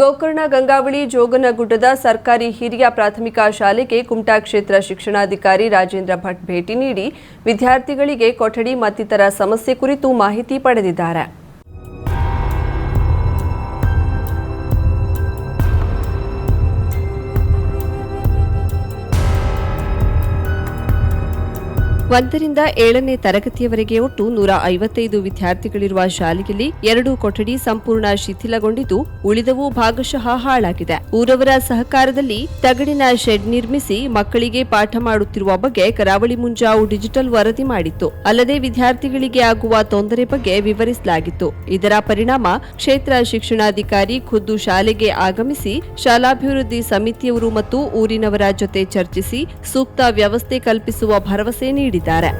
ಗೋಕರ್ಣ, ಗಂಗಾವಳಿ, ಜೋಗನಗುಡ್ಡದ ಸರ್ಕಾರಿ ಹಿರಿಯ ಪ್ರಾಥಮಿಕ ಶಾಲೆಗೆ ಕುಮಟಾ ಕ್ಷೇತ್ರ ಶಿಕ್ಷಣಾಧಿಕಾರಿ ರಾಜೇಂದ್ರ ಭಟ್ ಭೇಟಿ ನೀಡಿ ವಿದ್ಯಾರ್ಥಿಗಳಿಗೆ ಕೊಠಡಿ ಮತ್ತಿತರ ಸಮಸ್ಯೆ ಕುರಿತು ಮಾಹಿತಿ ಪಡೆದಿದ್ದಾರೆ. ಒಂದರಿಂದ ಏಳನೇ ತರಗತಿಯವರೆಗೆ ಒಟ್ಟು ನೂರ ಐವತ್ತೈದು ವಿದ್ಯಾರ್ಥಿಗಳಿರುವ ಶಾಲೆಯಲ್ಲಿ ಎರಡು ಕೊಠಡಿ ಸಂಪೂರ್ಣ ಶಿಥಿಲಗೊಂಡಿದ್ದು, ಉಳಿದವು ಭಾಗಶಃ ಹಾಳಾಗಿದೆ. ಊರವರ ಸಹಕಾರದಲ್ಲಿ ತಗಡಿನ ಶೆಡ್ ನಿರ್ಮಿಸಿ ಮಕ್ಕಳಿಗೆ ಪಾಠ ಮಾಡುತ್ತಿರುವ ಬಗ್ಗೆ ಕರಾವಳಿ ಮುಂಜಾವು ಡಿಜಿಟಲ್ ವರದಿ ಮಾಡಿತ್ತು. ಅಲ್ಲದೆ ವಿದ್ಯಾರ್ಥಿಗಳಿಗೆ ಆಗುವ ತೊಂದರೆ ಬಗ್ಗೆ ವಿವರಿಸಲಾಗಿತ್ತು. ಇದರ ಪರಿಣಾಮ ಕ್ಷೇತ್ರ ಶಿಕ್ಷಣಾಧಿಕಾರಿ ಖುದ್ದು ಶಾಲೆಗೆ ಆಗಮಿಸಿ ಶಾಲಾಭಿವೃದ್ಧಿ ಸಮಿತಿಯವರು ಮತ್ತು ಊರಿನವರ ಜೊತೆ ಚರ್ಚಿಸಿ ಸೂಕ್ತ ವ್ಯವಸ್ಥೆ ಕಲ್ಪಿಸುವ ಭರವಸೆ ನೀಡಿದ್ದಾರೆ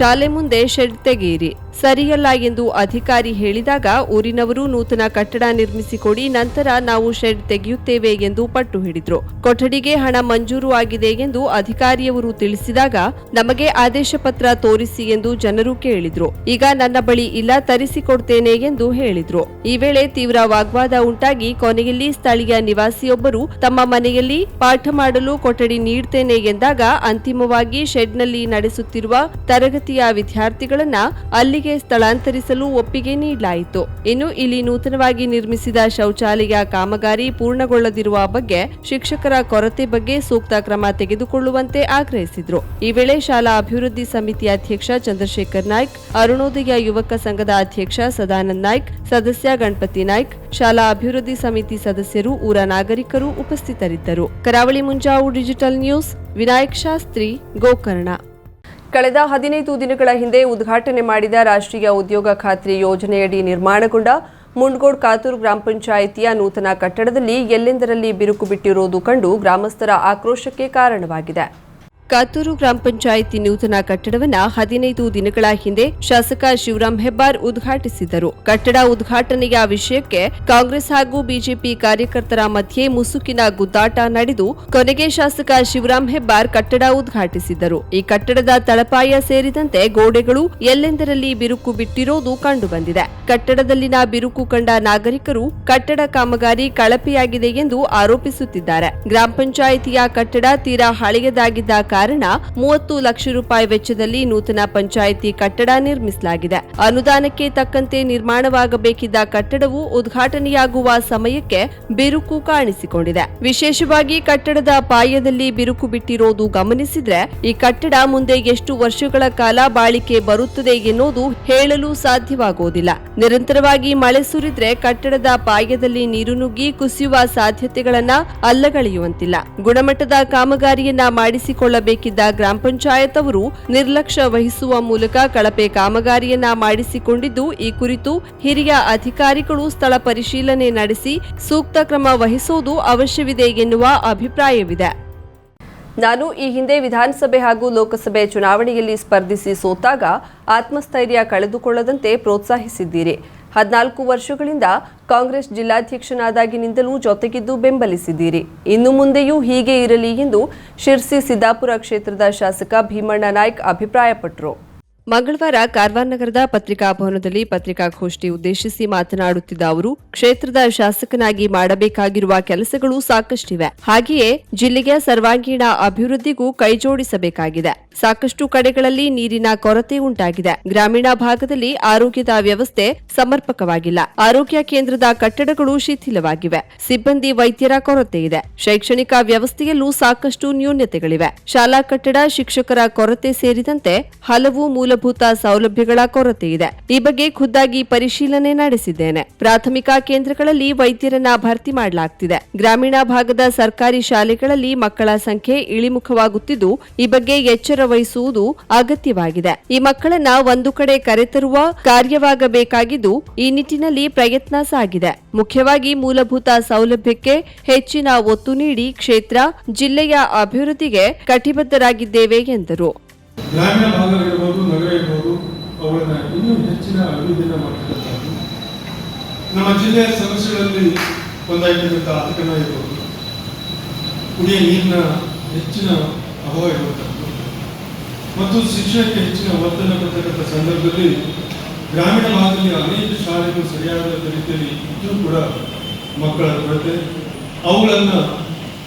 ಶಾಲೆ ಮುಂದೆ ಶೆಡ್ ತೆಗೆಯಿರಿ. ಸರಿಯಲ್ಲ ಎಂದು ಅಧಿಕಾರಿ ಹೇಳಿದಾಗ ಊರಿನವರು ನೂತನ ಕಟ್ಟಡ ನಿರ್ಮಿಸಿಕೊಡಿ, ನಂತರ ನಾವು ಶೆಡ್ ತೆಗೆಯುತ್ತೇವೆ ಎಂದು ಪಟ್ಟು ಹಿಡಿದ್ರು. ಕೊಠಡಿಗೆ ಹಣ ಮಂಜೂರು ಆಗಿದೆ ಎಂದು ಅಧಿಕಾರಿಯವರು ತಿಳಿಸಿದಾಗ ನಮಗೆ ಆದೇಶ ಪತ್ರ ತೋರಿಸಿ ಎಂದು ಜನರು ಕೇಳಿದ್ರು. ಈಗ ನನ್ನ ಬಳಿ ಇಲ್ಲ, ತರಿಸಿಕೊಡ್ತೇನೆ ಎಂದು ಹೇಳಿದ್ರು. ಈ ವೇಳೆ ತೀವ್ರ ವಾಗ್ವಾದ ಉಂಟಾಗಿ ಕೊನೆಯಲ್ಲಿ ಸ್ಥಳೀಯ ನಿವಾಸಿಯೊಬ್ಬರು ತಮ್ಮ ಮನೆಯಲ್ಲಿ ಪಾಠ ಮಾಡಲು ಕೊಠಡಿ ನೀಡ್ತೇನೆ ಎಂದಾಗ ಅಂತಿಮವಾಗಿ ಶೆಡ್ನಲ್ಲಿ ನಡೆಸುತ್ತಿರುವ ತರಗತಿಯ ವಿದ್ಯಾರ್ಥಿಗಳನ್ನ ಅಲ್ಲಿಗೆ ಸ್ಥಳಾಂತರಿಸಲು ಒಪ್ಪಿಗೆ ನೀಡಲಾಯಿತು. ಇನ್ನು ಇಲ್ಲಿ ನೂತನವಾಗಿ ನಿರ್ಮಿಸಿದ ಶೌಚಾಲಯ ಕಾಮಗಾರಿ ಪೂರ್ಣಗೊಳ್ಳದಿರುವ ಬಗ್ಗೆ ಶಿಕ್ಷಕರ ಕೊರತೆ ಬಗ್ಗೆ ಸೂಕ್ತ ಕ್ರಮ ತೆಗೆದುಕೊಳ್ಳುವಂತೆ ಆಗ್ರಹಿಸಿದರು. ಈ ವೇಳೆ ಶಾಲಾ ಅಭಿವೃದ್ಧಿ ಸಮಿತಿ ಅಧ್ಯಕ್ಷ ಚಂದ್ರಶೇಖರ್ ನಾಯ್ಕ್, ಅರುಣೋದಯ ಯುವಕ ಸಂಘದ ಅಧ್ಯಕ್ಷ ಸದಾನಂದ್ ನಾಯ್ಕ್, ಸದಸ್ಯ ಗಣಪತಿ ನಾಯ್ಕ್, ಶಾಲಾ ಅಭಿವೃದ್ಧಿ ಸಮಿತಿ ಸದಸ್ಯರು, ಊರ ನಾಗರಿಕರು ಉಪಸ್ಥಿತರಿದ್ದರು. Karavali Munjavu digital news, Vinayak Shastri, Gokarna. ಕಳೆದ ಹದಿನೈದು ದಿನಗಳ ಹಿಂದೆ ಉದ್ಘಾಟನೆ ಮಾಡಿದ ರಾಷ್ಟ್ರೀಯ ಉದ್ಯೋಗ ಖಾತ್ರಿ ಯೋಜನೆಯಡಿ ನಿರ್ಮಾಣಗೊಂಡ ಮುಂಡ್ಗೋಡ್ ಕಾತೂರು ಗ್ರಾಮ ಪಂಚಾಯಿತಿಯ ನೂತನ ಕಟ್ಟಡದಲ್ಲಿ ಎಲ್ಲೆಂದರಲ್ಲಿ ಬಿರುಕು ಬಿಟ್ಟಿರುವುದು ಕಂಡು ಗ್ರಾಮಸ್ಥರ ಆಕ್ರೋಶಕ್ಕೆ ಕಾರಣವಾಗಿದೆ. ಕಾತೂರು ಗ್ರಾಮ ಪಂಚಾಯಿತಿ ನೂತನ ಕಟ್ಟಡವನ್ನ ಹದಿನೈದು ದಿನಗಳ ಹಿಂದೆ ಶಾಸಕ ಶಿವರಾಂ ಹೆಬ್ಬಾರ್ ಉದ್ಘಾಟಿಸಿದರು. ಕಟ್ಟಡ ಉದ್ಘಾಟನೆಯ ವಿಷಯಕ್ಕೆ ಕಾಂಗ್ರೆಸ್ ಹಾಗೂ ಬಿಜೆಪಿ ಕಾರ್ಯಕರ್ತರ ಮಧ್ಯೆ ಮುಸುಕಿನ ಗುದ್ದಾಟ ನಡೆದು ಕೊನೆಗೆ ಶಾಸಕ ಶಿವರಾಂ ಹೆಬ್ಬಾರ್ ಕಟ್ಟಡ ಉದ್ಘಾಟಿಸಿದರು. ಈ ಕಟ್ಟಡದ ತಳಪಾಯ ಸೇರಿದಂತೆ ಗೋಡೆಗಳು ಎಲ್ಲೆಂದರಲ್ಲಿ ಬಿರುಕು ಬಿಟ್ಟಿರೋದು ಕಂಡುಬಂದಿದೆ. ಕಟ್ಟಡದಲ್ಲಿನ ಬಿರುಕು ಕಂಡ ನಾಗರಿಕರು ಕಟ್ಟಡ ಕಾಮಗಾರಿ ಕಳಪೆಯಾಗಿದೆ ಎಂದು ಆರೋಪಿಸುತ್ತಿದ್ದಾರೆ. ಗ್ರಾಮ ಪಂಚಾಯಿತಿಯ ಕಟ್ಟಡ ತೀರಾ ಹಳೆಯದಾಗಿದ್ದ ಕಾರಣ ಮೂವತ್ತು ಲಕ್ಷ ರೂಪಾಯಿ ವೆಚ್ಚದಲ್ಲಿ ನೂತನ ಪಂಚಾಯಿತಿ ಕಟ್ಟಡ ನಿರ್ಮಿಸಲಾಗಿದೆ. ಅನುದಾನಕ್ಕೆ ತಕ್ಕಂತೆ ನಿರ್ಮಾಣವಾಗಬೇಕಿದ್ದ ಕಟ್ಟಡವು ಉದ್ಘಾಟನೆಯಾಗುವ ಸಮಯಕ್ಕೆ ಬಿರುಕು ಕಾಣಿಸಿಕೊಂಡಿದೆ. ವಿಶೇಷವಾಗಿ ಕಟ್ಟಡದ ಪಾಯದಲ್ಲಿ ಬಿರುಕು ಬಿಟ್ಟಿರೋದು ಗಮನಿಸಿದ್ರೆ ಈ ಕಟ್ಟಡ ಮುಂದೆ ಎಷ್ಟು ವರ್ಷಗಳ ಕಾಲ ಬಾಳಿಕೆ ಬರುತ್ತದೆ ಎನ್ನುವುದು ಹೇಳಲು ಸಾಧ್ಯವಾಗುವುದಿಲ್ಲ ನಿರಂತರವಾಗಿ ಮಳೆ ಸುರಿದ್ರೆ ಕಟ್ಟಡದ ಪಾಯದಲ್ಲಿ ನೀರು ನುಗ್ಗಿ ಕುಸಿಯುವ ಸಾಧ್ಯತೆಗಳನ್ನ ಅಲ್ಲಗಳೆಯುವಂತಿಲ್ಲ. ಗುಣಮಟ್ಟದ ಕಾಮಗಾರಿಯನ್ನ ಮಾಡಿಸಿಕೊಳ್ಳಬೇಕಿದ್ದ ಗ್ರಾಮ ಪಂಚಾಯತ್ ಅವರು ನಿರ್ಲಕ್ಷ್ಯ ವಹಿಸುವ ಮೂಲಕ ಕಳಪೆ ಕಾಮಗಾರಿಯನ್ನ ಮಾಡಿಸಿಕೊಂಡಿದ್ದು, ಈ ಕುರಿತು ಹಿರಿಯ ಅಧಿಕಾರಿಗಳು ಸ್ಥಳ ಪರಿಶೀಲನೆ ನಡೆಸಿ ಸೂಕ್ತ ಕ್ರಮ ವಹಿಸುವುದು ಅವಶ್ಯವಿದೆ ಎನ್ನುವ ಅಭಿಪ್ರಾಯವಿದೆ. ನಾನು ಈ ಹಿಂದೆ ವಿಧಾನಸಭೆ ಹಾಗೂ ಲೋಕಸಭೆ ಚುನಾವಣೆಯಲ್ಲಿ ಸ್ಪರ್ಧಿಸಿ ಸೋತಾಗ ಆತ್ಮಸ್ಥೈರ್ಯ ಕಳೆದುಕೊಳ್ಳದಂತೆ ಪ್ರೋತ್ಸಾಹಿಸಿದ್ದೀರಿ. ಹದಿನಾಲ್ಕು ವರ್ಷಗಳಿಂದ ಕಾಂಗ್ರೆಸ್ ಜಿಲ್ಲಾಧ್ಯಕ್ಷನಾದಾಗಿನಿಂದಲೂ ಜೊತೆಗಿದ್ದು ಬೆಂಬಲಿಸಿದ್ದೀರಿ. ಇನ್ನು ಮುಂದೆಯೂ ಹೀಗೆ ಇರಲಿ ಎಂದು ಶಿರ್ಸಿ ಸಿದ್ದಾಪುರ ಕ್ಷೇತ್ರದ ಶಾಸಕ ಭೀಮಣ್ಣ ನಾಯ್ಕ್ ಅಭಿಪ್ರಾಯಪಟ್ಟರು ಮಂಗಳವಾರ ಕಾರವಾರ ನಗರದ ಪತ್ರಿಕಾ ಭವನದಲ್ಲಿ ಪತ್ರಿಕಾಗೋಷ್ಠಿ ಉದ್ದೇಶಿಸಿ ಮಾತನಾಡುತ್ತಿದ್ದ ಅವರು, ಕ್ಷೇತ್ರದ ಶಾಸಕನಾಗಿ ಮಾಡಬೇಕಾಗಿರುವ ಕೆಲಸಗಳು ಸಾಕಷ್ಟಿವೆ. ಹಾಗೆಯೇ ಜಿಲ್ಲೆಗೆ ಸರ್ವಾಂಗೀಣ ಅಭಿವೃದ್ಧಿಗೂ ಕೈಜೋಡಿಸಬೇಕಾಗಿದೆ. ಸಾಕಷ್ಟು ಕಡೆಗಳಲ್ಲಿ ನೀರಿನ ಕೊರತೆ ಉಂಟಾಗಿದೆ. ಗ್ರಾಮೀಣ ಭಾಗದಲ್ಲಿ ಆರೋಗ್ಯದ ವ್ಯವಸ್ಥೆ ಸಮರ್ಪಕವಾಗಿಲ್ಲ. ಆರೋಗ್ಯ ಕೇಂದ್ರದ ಕಟ್ಟಡಗಳು ಶಿಥಿಲವಾಗಿವೆ. ಸಿಬ್ಬಂದಿ ವೈದ್ಯರ ಕೊರತೆ ಇದೆ. ಶೈಕ್ಷಣಿಕ ವ್ಯವಸ್ಥೆಯಲ್ಲೂ ಸಾಕಷ್ಟು ನ್ಯೂನ್ಯತೆಗಳಿವೆ ಶಾಲಾ ಕಟ್ಟಡ ಶಿಕ್ಷಕರ ಕೊರತೆ ಸೇರಿದಂತೆ ಹಲವು ಮೂಲಭೂತ ಸೌಲಭ್ಯಗಳ ಕೊರತೆ ಇದೆ. ಈ ಬಗ್ಗೆ ಖುದ್ದಾಗಿ ಪರಿಶೀಲನೆ ನಡೆಸಿದ್ದೇನೆ. ಪ್ರಾಥಮಿಕ ಕೇಂದ್ರಗಳಲ್ಲಿ ವೈದ್ಯರನ್ನ ಭರ್ತಿ ಮಾಡಲಾಗ್ತಿದೆ. ಗ್ರಾಮೀಣ ಭಾಗದ ಸರ್ಕಾರಿ ಶಾಲೆಗಳಲ್ಲಿ ಮಕ್ಕಳ ಸಂಖ್ಯೆ ಇಳಿಮುಖವಾಗುತ್ತಿದ್ದು, ಈ ಬಗ್ಗೆ ಎಚ್ಚರ ಎಚ್ಚರ ವಹಿಸುವುದು ಅಗತ್ಯವಾಗಿದೆ. ಈ ಮಕ್ಕಳನ್ನ ಒಂದು ಕಡೆ ಕರೆತರುವ ಕಾರ್ಯವಾಗಬೇಕಾಗಿದ್ದು ಈ ನಿಟ್ಟಿನಲ್ಲಿ ಪ್ರಯತ್ನ ಸಾಗಿದೆ. ಮುಖ್ಯವಾಗಿ ಮೂಲಭೂತ ಸೌಲಭ್ಯಕ್ಕೆ ಹೆಚ್ಚಿನ ಒತ್ತು ನೀಡಿ ಕ್ಷೇತ್ರ ಜಿಲ್ಲೆಯ ಅಭಿವೃದ್ಧಿಗೆ ಕಟಿಬದ್ಧರಾಗಿದ್ದೇವೆ ಎಂದರು. ಭಾಗಗಳಿರ್ಬೋದು ನಗರ ಇನ್ನೂ ಹೆಚ್ಚಿನ ನಮ್ಮ ಜಿಲ್ಲೆಯ ಸಮಸ್ಯೆಗಳಲ್ಲಿ ಒಂದಾಗಿರ್ತಕ್ಕಂಥ ಆತಂಕನ ಇರ್ಬೋದು. ಕುಡಿಯ ನೀರಿನ ಹೆಚ್ಚಿನ ಅಭಾವ ಇರುವಂಥದ್ದು. ಮತ್ತು ಶಿಕ್ಷಣಕ್ಕೆ ಹೆಚ್ಚಿನ ಒತ್ತನ್ನು ಕೊಡ್ತಕ್ಕಂಥ ಸಂದರ್ಭದಲ್ಲಿ ಗ್ರಾಮೀಣ ಭಾಗದಲ್ಲಿ ಅನೇಕ ಶಾಲೆಗಳು ಸರಿಯಾದ ರೀತಿಯಲ್ಲಿ ಇದ್ದರೂ ಕೂಡ ಮಕ್ಕಳ ಕೊರತೆ. ಅವುಗಳನ್ನು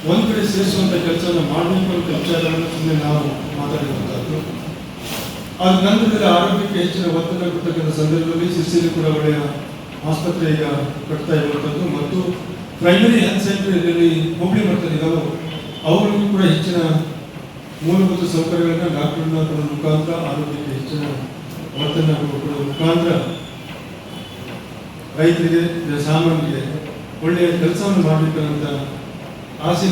ಒಂದು ಕಡೆ ಸೇರಿಸುವಂಥ ಕೆಲಸವನ್ನು ಮಾಡಬೇಕು ಅಂತ ವಿಚಾರವನ್ನು ಸುಮ್ಮನೆ ನಾವು ಮಾತಾಡಿರುವಂಥದ್ದು ಅದ ನಂತರದಲ್ಲಿ ಆರೋಗ್ಯಕ್ಕೆ ಹೆಚ್ಚಿನ ಒತ್ತನ್ನು ಕೊಡ್ತಕ್ಕಂಥ ಸಂದರ್ಭದಲ್ಲಿ ಸಿಸಿಲಿ ಕೂಡ ಒಳ್ಳೆಯ ಆಸ್ಪತ್ರೆ ಈಗ ಕಟ್ತಾ ಇರುವಂಥದ್ದು ಮತ್ತು ಪ್ರೈಮರಿ ಹೆಲ್ತ್ ಸೆಂಟರ್ ಇದರಲ್ಲಿ ಹೋಬಳಿ ಮಟ್ಟದಲ್ಲಿ ಅವರು ಅವರಿಗೂ ಕೂಡ ಹೆಚ್ಚಿನ ಮೂಲಭೂತ ಸೌಕರ್ಯಗಳನ್ನು ಡಾಕ್ಟರ್ನ ಕೊಡೋ ಮುಖಾಂತರ ಆರೋಗ್ಯಕ್ಕೆ ಹೆಚ್ಚಿನ ಒತ್ತನ್ನು ಕೊಡೋ ಮುಖಾಂತರ ರೈತರಿಗೆ ಸಾಮಾನ್ಯರಿಗೆ ಒಳ್ಳೆಯ ಕೆಲಸವನ್ನು ಅಂತ ಆಸೆ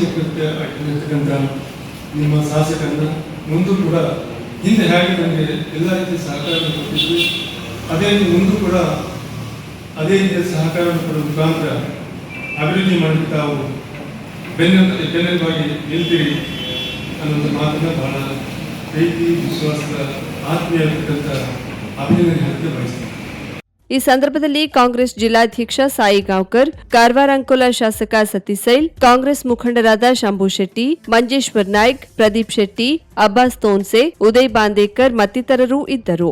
ಆಗಿರ್ತಕ್ಕಂಥ ನಿಮ್ಮ ಶಾಸಕರನ್ನ ಮುಂದೂ ಕೂಡ ಹಿಂದೆ ಹೇಗೆ ನಮಗೆ ಎಲ್ಲ ರೀತಿಯ ಸಹಕಾರ ಕೊಟ್ಟಿದ್ವಿ. ಅದೇ ಮುಂದೂ ಕೂಡ ಅದೇ ರೀತಿಯ ಸಹಕಾರವನ್ನು ಕೊಡೋ ಮುಖಾಂತರ ಅಭಿವೃದ್ಧಿ ಮಾಡಲಿಕ್ಕೆ ತಾವು ಬೆನ್ನ ಬೆನ್ನೆಲುಬಾಗಿ ನಿಲ್ತೀರಿ. ಅನ್ನೋದು ಬಹಳ ಪ್ರೀತಿ ವಿಶ್ವಾಸದ ಆತ್ಮೀಯ ಅಭಿನಂದನೆ ಹೇಳಕ್ಕೆ ಬಯಸ್ತೀನಿ. ಈ ಸಂದರ್ಭದಲ್ಲಿ ಕಾಂಗ್ರೆಸ್ ಜಿಲ್ಲಾಧ್ಯಕ್ಷ ಸಾಯಿ ಗಾಂವ್ಕರ್, ಕಾರವಾರ ಅಂಕೋಲ ಶಾಸಕ ಸತೀಸೈಲ್ ಕಾಂಗ್ರೆಸ್ ಮುಖಂಡರಾದ ಶಂಭು ಶೆಟ್ಟಿ, ಮಂಜೇಶ್ವರ್ ನಾಯ್ಕ್, ಪ್ರದೀಪ್ ಶೆಟ್ಟಿ, ಅಬ್ಬಾಸ್ ತೋನ್ಸೆ, ಉದಯ್ ಬಾಂದೇಕರ್ ಮತ್ತಿತರರು ಇದ್ದರು.